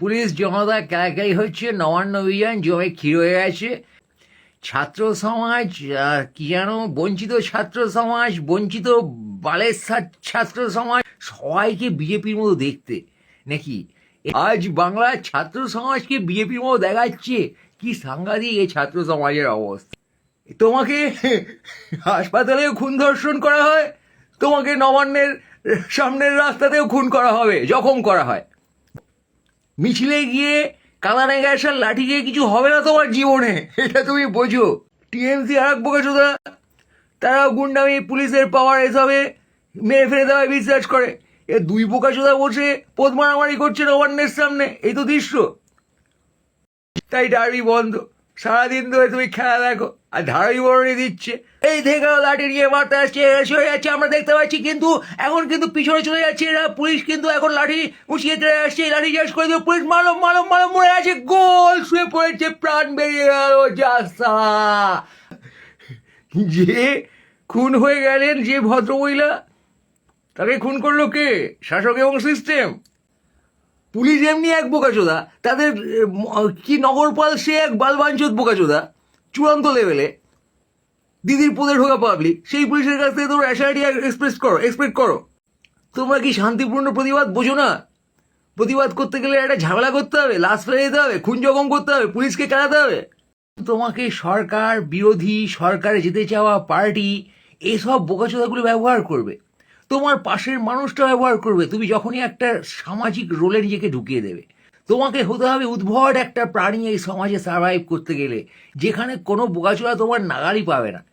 Police জনতা কেলাকাই হচ্ছে, নবান্ন অভিযান জমে ক্ষীর হয়ে গেছে। ছাত্র সমাজ কি যেন বঞ্চিত ছাত্র সমাজ, বঞ্চিত বালের ছাত্র সমাজ, সবাইকে বিজেপির মতো দেখতে। নাকি? আজ বাংলার ছাত্র সমাজকে বিজেপির মতো দেখাচ্ছে। কি সাংঘাতিক এই ছাত্র সমাজের অবস্থা। তোমাকে হাসপাতালেও খুন ধর্ষণ করা হয়, তোমাকে নবান্নের সামনের রাস্তাতেও খুন করা হবে, জখম করা হয়। মিছিলে গিয়ে কালানে গ্যাসের লাঠি গিয়ে কিছু হবে না তোমার জীবনে, এটা তুমি বোঝো। টিএমসি আর এক বোকাচোদা তারা গুন্ডামি, পুলিশের পাওয়ার এসবে, মেরে ফেলে দেওয়ায় বিশ্বাস করে। এ দুই বোকাচোদা বসে পোদ মারামারি করছে নবান্নের সামনে, এই তো দৃশ্য। তাই ডার্বি বন্ধ। সারাদিন ধরে তুমি খেলা দেখো, আর ধারাই বরণী দিচ্ছে। এই থেকে লাঠি নিয়ে মারতে আসছে সরে যাচ্ছে, আমরা দেখতে পাচ্ছি কিন্তু এখন কিন্তু পিছনে চলে যাচ্ছে এরা, পুলিশ কিন্তু এখন লাঠি উঁচিয়ে চলে আসছে লাঠি চাষ করে দিয়ে পুলিশ মারো মারো মারো মরে আছে গোল, শুয়ে পড়েছে, প্রাণ বেরিয়ে গেল যাসা যে খুন হয়ে গেলেন যে ভদ্রমহিলা, তাকে খুন করল কে? শাসক এবং সিস্টেম পুলিশ এমনি এক বোকাচোদা তাদের কি নগরপাল সে এক বালবাঞ্চত বোকাচোদা চূড়ান্ত লেভেলে দিদির পদে ঢোকা পাবলিক সেই পুলিশের কাছ থেকে তোমরা অ্যাসাইডি এক্সপ্রেস করো এক্সপেক্ট করো। তোমরা কি শান্তিপূর্ণ প্রতিবাদ বোঝো না? প্রতিবাদ করতে গেলে একটা ঝামেলা করতে হবে, লাশ ফেলে দিতে হবে, খুন জখম করতে হবে, পুলিশকে কেলাতে হবে। তোমাকে সরকার, বিরোধী, সরকারে যেতে চাওয়া পার্টি, এসব বোকাচোদাগুলো ব্যবহার করবে। তোমার পাশের মানুষটা ব্যবহার করবে। তুমি যখনই একটা সামাজিক রোলে নিজেকে ঢুকিয়ে দেবে। তোমাকে হতে হবে উদ্ভট একটা প্রাণী এই সমাজে সার্ভাইভ করতে গেলে। যেখানে কোনো বোকাচোরা তোমার নাগালই পাবে না।